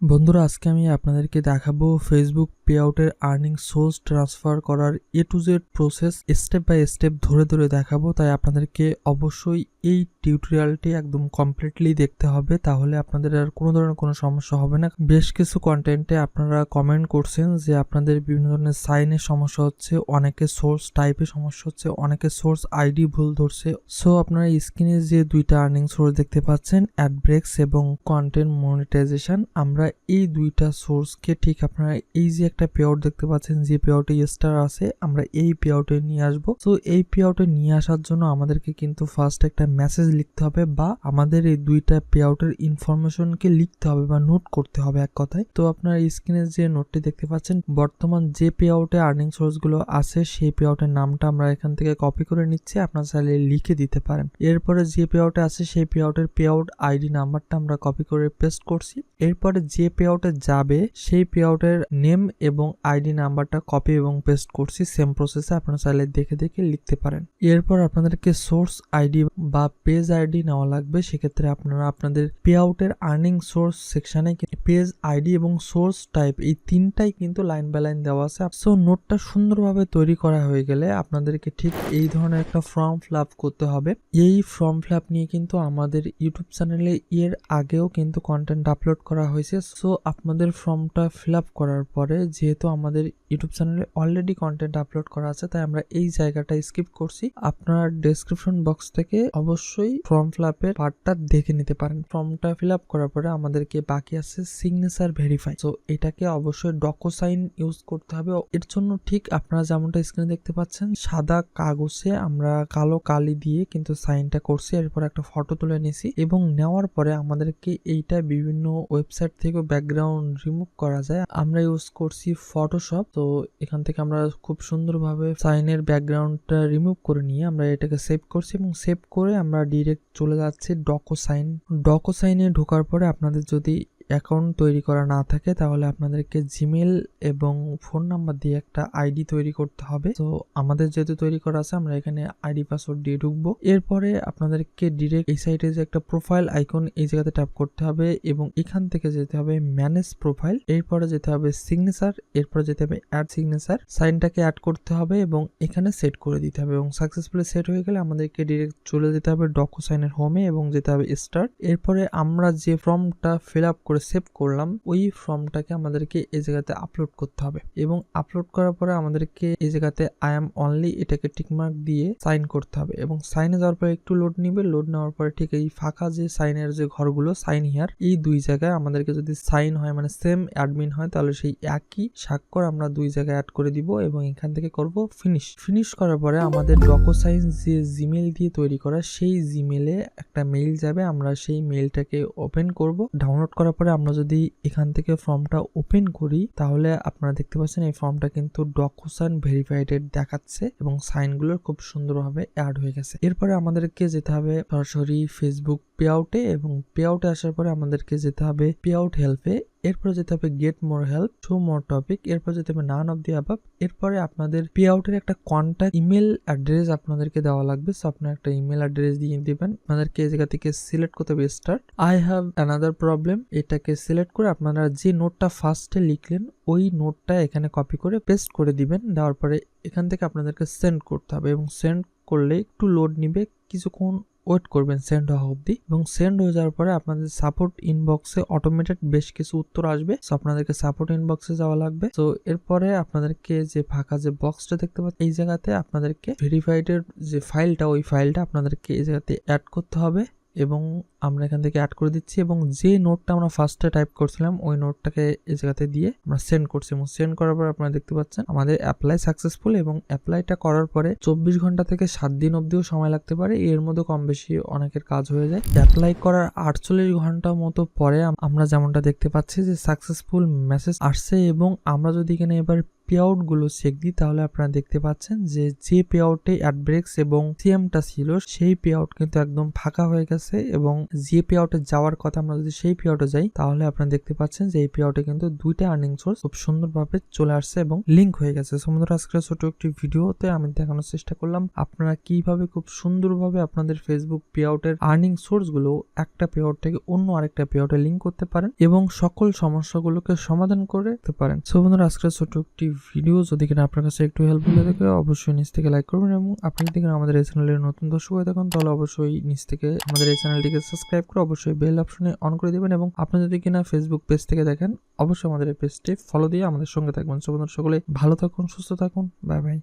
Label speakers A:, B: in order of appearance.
A: বন্ধুরা, আজকে আমি আপনাদেরকে দেখাবো ফেসবুক পে আউটের আর্নিং সোর্স ট্রান্সফার করার A to Z process step by step ধরে ধরে দেখাবো। তাই আপনাদেরকে অবশ্যই এই টিউটোরিয়ালটি একদম কমপ্লিটলি দেখতে হবে, তাহলে আপনাদের আর কোনো ধরনের কোনো সমস্যা হবে না। বেশ কিছু কন্টেন্টে আপনারা কমেন্ট করছেন যে আপনাদের বিভিন্ন ধরনের সাইনের সমস্যা হচ্ছে, অনেকে সোর্স টাইপের সমস্যা হচ্ছে, অনেকে সোর্স আইডি ভুল ধরছে। সো আপনারা স্ক্রিনে যে দুইটা আর্নিং সোর্স দেখতে পাচ্ছেন অ্যাড অ্যাডব্রেক্স এবং কন্টেন্ট মনিটাইজেশন আমরা এই দুইটা সোর্সকে ঠিক আপনারা এই যে একটা পে আউট দেখতে পাচ্ছেন, যে পে আউটে স্টার আছে, আমরা এই পে আউটে নিয়ে আসব। তো এই পে আউটে নিয়ে আসার জন্য আমাদেরকে কিন্তু ফার্স্ট একটা মেসেজ লিখতে হবে বা আমাদের এই দুইটা পে আউটের ইনফরমেশনকে লিখতে হবে বা নোট করতে হবে এক কথায়। তো আপনারা স্ক্রিনে যে নোটটি দেখতে পাচ্ছেন, বর্তমান যে পে আউটে আর্নিং সোর্সগুলো আছে, সেই পে আউটের নামটা আমরা এখান থেকে কপি করে নিচ্ছি, আপনারা চাইলে লিখে দিতে পারেন। এরপরে যে পে আউটে আছে, সেই পে আউটের পে আউট আইডি নাম্বারটা আমরা কপি করে পেস্ট করছি। এরপরে যে পে আউটে যাবে, সেই পে আউটের নেম এবং আইডি নাম্বারটা কপি এবং পেস্ট করছি। সেম প্রসেসে আপনারা চাইলে দেখে দেখে লিখতে পারেন। এরপর আপনাদেরকে সোর্স আইডি বা পেজ আইডি নেওয়া লাগবে, সেক্ষেত্রে আপনারা আপনাদের পে আউটের আর্নিং সোর্স সেকশনে পেজ আইডি এবং সোর্স টাইপ এই তিনটাই কিন্তু লাইন বাই লাইন দেওয়া আছে। সো নোটটা সুন্দরভাবে তৈরি করা হয়ে গেলে আপনাদেরকে ঠিক এই ধরনের একটা ফর্ম ফিল করতে হবে। এই ফর্ম ফিল নিয়ে কিন্তু আমাদের ইউটিউব চ্যানেলে এর আগেও কিন্তু কন্টেন্ট আপলোড করা হয়েছে। সো আপনাদের ফর্মটা ফিল করার পরে যেহেতু আমাদের ইউটিউব চ্যানেলে অলরেডি কন্টেন্ট আপলোড করা আছে, তাই আমরা এই জায়গাটা স্কিপ করছি। আপনার ডেসক্রিপশন বক্স থেকে অবশ্যই ফর্ম ফিল আপের পার্টটা দেখে নিতে পারেন। ফর্মটা ফিল আপ করার পরে আমাদেরকে বাকি আছে সিগনেচার ভেরিফাই তো এটাকে অবশ্যই ডকো সাইন ইউজ করতে হবে। এর জন্য ঠিক আপনারা যেমনটা স্ক্রিনে দেখতে পাচ্ছেন, সাদা কাগজে আমরা কালো কালি দিয়ে কিন্তু সাইনটা করছি। এরপর একটা ফটো তুলে নিছি এবং নেওয়ার পরে আমাদেরকে এইটা বিভিন্ন ওয়েবসাইট থেকে ব্যাকগ্রাউন্ড রিমুভ করা যায়। আমরা ইউজ করছি ফটোশপ তো, এখান থেকে আমরা খুব সুন্দরভাবে সাইনের ব্যাকগ্রাউন্ডটা রিমুভ করে নিয়ে আমরা এটাকে সেভ করছি এবং সেভ করে আমরা ডিরেক্ট চলে যাচ্ছি ডকোসাইন ডকোসাইনে ডকো সাইনে ঢোকার পরে আপনাদের যদি অ্যাকাউন্ট তৈরি করা না থাকে, তাহলে আপনাদেরকে জিমেল এবং ফোন নাম্বার দিয়ে একটা আইডি তৈরি করতে হবে। তো আমাদের যেহেতু তৈরি করা আছে, আমরা এখানে আইডি পাসওয়ার্ড দিয়ে ঢুকবো। এরপরে আপনাদেরকে ডিরেক্ট এই সাইটে যে একটা প্রোফাইল আইকন এই জায়গাতে ট্যাপ করতে হবে এবং এখান থেকে যেতে হবে ম্যানেজ প্রোফাইল এরপরে যেতে হবে সিগনেচার এরপরে যেতে হবে অ্যাড সিগনেচার সাইনটাকে অ্যাড করতে হবে এবং এখানে সেট করে দিতে হবে এবং সাকসেসফুলি সেট হয়ে গেলে আমাদেরকে ডিরেক্ট চলে যেতে হবে ডকু সাইনের হোমে এবং যেতে হবে স্টার্ট এরপরে আমরা যে ফর্মটা ফিল আপ করে সেভ করলাম, ওই ফর্মটাকে আমাদেরকে এই জায়গাতে আপলোড করতে হবে। এবং আপলোড করার পরে আমাদেরকে এই জায়গাতে আই এম অনলি এটাকে টিকমার্ক দিয়ে সাইন করতে হবে। এবং সাইনে যাওয়ার পরে একটু লোড নিবে লোড নেওয়ার পরে ঠিক এই ফাঁকা যে সাইনের যে ঘরগুলো সাইন হিয়ার এই দুই জায়গায় আমাদেরকে যদি সাইন হয় মানে সেম অ্যাডমিন হয়, তাহলে সেই একই স্বাক্ষর আমরা দুই জায়গায় অ্যাড করে দিব এবং এখান থেকে করব ফিনিশ ফিনিশ করার পরে আমাদের ডকো সাইন যে জিমেল দিয়ে তৈরি করা, সেই জিমেলে একটা মেইল যাবে। আমরা সেই মেইলটাকে ওপেন করব। ডাউনলোড করার পরে আমরা যদি এখান থেকে ফর্মটা ওপেন করি, তাহলে আপনারা দেখতে পাচ্ছেন এই ফর্মটা কিন্তু ডকুসান ভেরিফাইডেড দেখাচ্ছে এবং সাইনগুলো খুব সুন্দরভাবে অ্যাড হয়ে গেছে। এরপরে আমাদেরকে যেতে হবে সরাসরি ফেসবুক পে আউটে এবং পে আউটে আসার পরে আমাদেরকে যেতে হবে পে আউট হেল্পে এরপরে যেতে হবে get more help to more topic এরপর যেতে হবে নান অফ দি অ্যাবাব এরপরে আপনাদের পে আউটের একটা কন্ট্যাক্ট ইমেল অ্যাড্রেস আপনাদেরকে দেওয়া লাগবে। সো আপনার একটা ইমেল অ্যাড্রেস দিয়ে দিবেন। আপনাদেরকে এই জায়গা থেকে সিলেক্ট করতে হবে start I have another problem এটাকে সিলেক্ট করে আপনারা যে নোটটা ফার্স্টে লিখলেন, ওই নোটটা এখানে কপি করে পেস্ট করে দিবেন। দেওয়ার পরে এখান থেকে আপনাদেরকে সেন্ড করতে হবে এবং সেন্ড করলে একটু লোড নিবে। কিছুক্ষণ ওয়েট করবেন সেন্ড হওয়া অবধি এবং সেন্ড হয়ে যাওয়ার পরে আপনাদের সাপোর্ট ইনবক্সে অটোমেটেড বেশ কিছু উত্তর আসবে। সো আপনাদেরকে সাপোর্ট ইনবক্সে যাওয়া লাগবে। তো এরপরে আপনাদেরকে যে ফাঁকা যে বক্সটা দেখতে পাচ্ছেন, এই জায়গাতে আপনাদেরকে ভেরিফাইডের যে ফাইলটা ওই ফাইলটা আপনাদেরকে এই জায়গাতে অ্যাড করতে হবে এবং আমরা এখান থেকে অ্যাড করে দিচ্ছি এবং যে নোটটা আমরা ফার্স্টে টাইপ করছিলাম, ওই নোটটাকে এই জায়গাতে দিয়ে আমরা সেন্ড করছি এবং সেন্ড করার পর আপনারা দেখতে পাচ্ছেন আমাদের অ্যাপ্লাই সাকসেসফুল এবং অ্যাপ্লাইটা করার পরে চব্বিশ ঘণ্টা থেকে সাত দিন অবধিও সময় লাগতে পারে। এর মধ্যে কম বেশি অনেকের কাজ হয়ে যায়। অ্যাপ্লাই করার আটচল্লিশ ঘণ্টা মতো পরে আমরা যেমনটা দেখতে পাচ্ছি যে সাকসেসফুল মেসেজ আসছে এবং আমরা যদি এখানে এবার পে গুলো চেক দিই, তাহলে আপনারা দেখতে পাচ্ছেন যে যে পে আউটে অ্যাডব্রেক্স এবং সিএমটা ছিল, সেই পে আউট কিন্তু একদম ফাঁকা হয়ে গেছে এবং যে পে আউটে যাওয়ার কথা আমরা যদি সেই পে আউটে যাই, তাহলে আপনারা দেখতে পাচ্ছেন যে এই পে আউটে কিন্তু দুইটা আর্নিং সোর্স খুব সুন্দরভাবে চলে আসছে এবং লিঙ্ক হয়ে গেছে। সমুদ্র আজকের ছোট একটি ভিডিওতে আমি দেখানোর চেষ্টা করলাম আপনারা কীভাবে খুব সুন্দরভাবে আপনাদের ফেসবুক পে আউটের আর্নিং সোর্সগুলো একটা পে আউট থেকে অন্য আরেকটা পে আউটে লিঙ্ক করতে পারেন এবং সকল সমস্যাগুলোকে সমাধান করে দিতে পারেন। সো আজকের ছোট একটি ভিডিও যদি কিনা আপনার কাছে একটু হেল্পফুল হয়ে থাকে অবশ্যই নিচ থেকে লাইক করবেন এবং আপনি যদি আমাদের এই চ্যানেলের নতুন দর্শক হয়ে থাকেন, তাহলে অবশ্যই নিচ থেকে আমাদের এই চ্যানেলটিকে সাবস্ক্রাইব করে অবশ্যই বেল অপশনে অন করে দেবেন এবং আপনি যদি কিনা ফেসবুক পেজ থেকে দেখেন, অবশ্যই আমাদের এই পেজটি ফলো দিয়ে আমাদের সঙ্গে থাকবেন। সকলে ভালো থাকুন, সুস্থ থাকুন। Bye bye